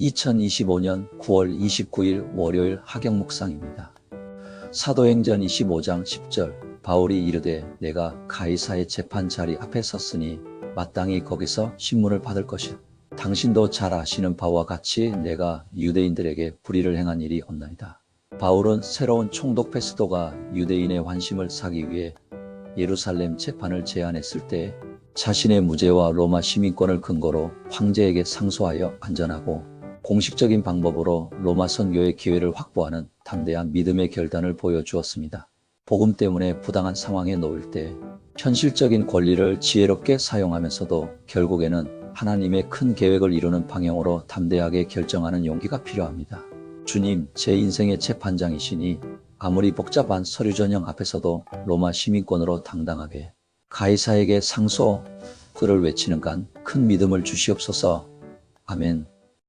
2025년 9월 29일 월요일 하경 묵상입니다. 사도행전 25장 10절 바울이 이르되 내가 가이사의 재판 자리 앞에 섰으니 마땅히 거기서 신문을 받을 것이다. 당신도 잘 아시는 바와 같이 내가 유대인들에게 불의를 행한 일이 없나이다. 바울은 새로운 총독 페스도가 유대인의 환심을 사기 위해 예루살렘 재판을 제안했을 때 자신의 무죄와 로마 시민권을 근거로 황제에게 상소하여 안전하고 공식적인 방법으로 로마 선교의 기회를 확보하는 담대한 믿음의 결단을 보여주었습니다. 복음 때문에 부당한 상황에 놓일 때 현실적인 권리를 지혜롭게 사용하면서도 결국에는 하나님의 큰 계획을 이루는 방향으로 담대하게 결정하는 용기가 필요합니다. 주님, 제 인생의 재판장이시니 아무리 복잡한 서류 전형 앞에서도 로마 시민권으로 당당하게 가이사에게 상소 글을 외치는 간 큰 믿음을 주시옵소서. 아멘.